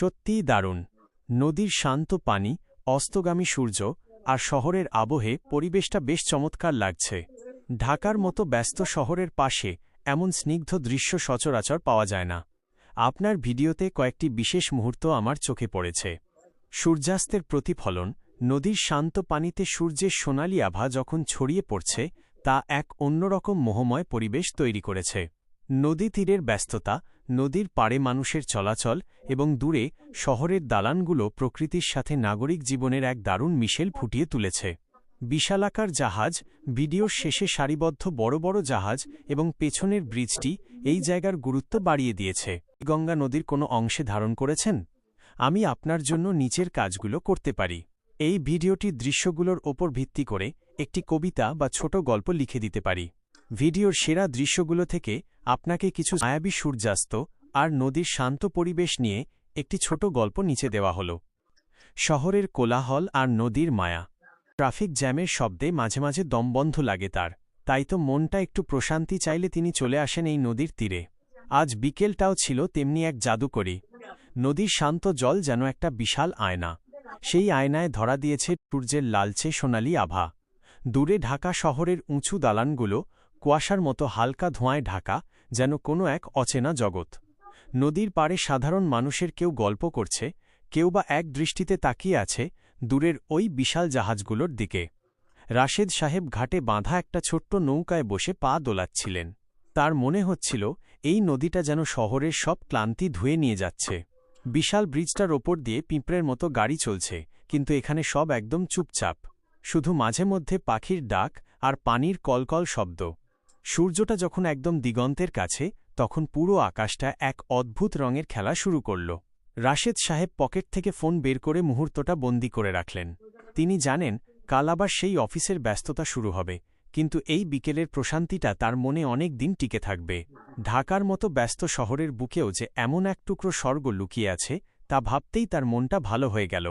সত্যিই দারুণ। নদীর শান্ত পানি, অস্তগামী সূর্য আর শহরের আবহে পরিবেশটা বেশ চমৎকার লাগছে। ঢাকার মতো ব্যস্ত শহরের পাশে এমন স্নিগ্ধ দৃশ্য সচরাচর পাওয়া যায় না। আপনার ভিডিওতে কয়েকটি বিশেষ মুহূর্ত আমার চোখে পড়েছে। সূর্যাস্তের প্রতিফলন, নদীর শান্ত পানিতে সূর্যের সোনালি আভা যখন ছড়িয়ে পড়ছে, তা এক অন্যরকম মোহময় পরিবেশ তৈরি করেছে। নদী তীরের ব্যস্ততা, নদীর পাড়ে মানুষের চলাচল এবং দূরে শহরের দালানগুলো প্রকৃতির সাথে নাগরিক জীবনের এক দারুণ মিশেল ফুটিয়ে তুলেছে। বিশালাকার জাহাজ, ভিডিওর শেষে সারিবদ্ধ বড় বড় জাহাজ এবং পেছনের ব্রিজটি এই জায়গার গুরুত্ব বাড়িয়ে দিয়েছে। গঙ্গা নদীর কোনো অংশে ধারণ করেছেন? আমি আপনার জন্য নিচের কাজগুলো করতে পারি। এই ভিডিওটির দৃশ্যগুলোর ওপর ভিত্তি করে একটি কবিতা বা ছোট গল্প লিখে দিতে পারি। ভিডিওর সেরা দৃশ্যগুলো থেকে আপনাকে কিছু মায়াবী সূর্যাস্ত আর নদীর শান্ত পরিবেশ নিয়ে একটি ছোট গল্প নিচে দেওয়া হল। শহরের কোলাহল আর নদীর মায়া। ট্রাফিক জ্যামের শব্দে মাঝে মাঝে দমবন্ধ লাগে তার। তাই তো মনটা একটু প্রশান্তি চাইলে তিনি চলে আসেন এই নদীর তীরে। আজ বিকেলটাও ছিল তেমনি এক জাদুকরী। নদীর শান্ত জল যেন একটা বিশাল আয়না। সেই আয়নায় ধরা দিয়েছে সূর্যের লালচে সোনালি আভা। দূরে ঢাকা শহরের উঁচু দালানগুলো কুয়াশার মতো হালকা ধোঁয়ায় ঢাকা, যেন কোনো এক অচেনা জগৎ। নদীর পাড়ে সাধারণ মানুষের কেউ গল্প করছে, কেউ বা এক দৃষ্টিতে তাকিয়ে আছে দূরের ওই বিশাল জাহাজগুলোর দিকে। রাশেদ সাহেব ঘাটে বাঁধা একটা ছোট্ট নৌকায় বসে পা দোলাচ্ছিলেন। তার মনে হচ্ছিল, এই নদীটা যেন শহরের সব ক্লান্তি ধুয়ে নিয়ে যাচ্ছে। বিশাল ব্রিজটার ওপর দিয়ে পিঁপড়ের মতো গাড়ি চলছে, কিন্তু এখানে সব একদম চুপচাপ। শুধু মাঝে মধ্যে পাখির ডাক আর পানির কলকল শব্দ। সূর্যটা যখন একদম দিগন্তের কাছে, তখন পুরো আকাশটা এক অদ্ভুত রঙের খেলা শুরু করল। রাশেদ সাহেব পকেট থেকে ফোন বের করে মুহূর্তটা বন্দি করে রাখলেন। তিনি জানেন, কাল আবার সেই অফিসের ব্যস্ততা শুরু হবে, কিন্তু এই বিকেলের প্রশান্তিটা তার মনে অনেক দিন টিকে থাকবে। ঢাকার মতো ব্যস্ত শহরের বুকেও যে এমন এক টুকরো স্বর্গ লুকিয়ে আছে, তা ভাবতেই তার মনটা ভালো হয়ে গেল।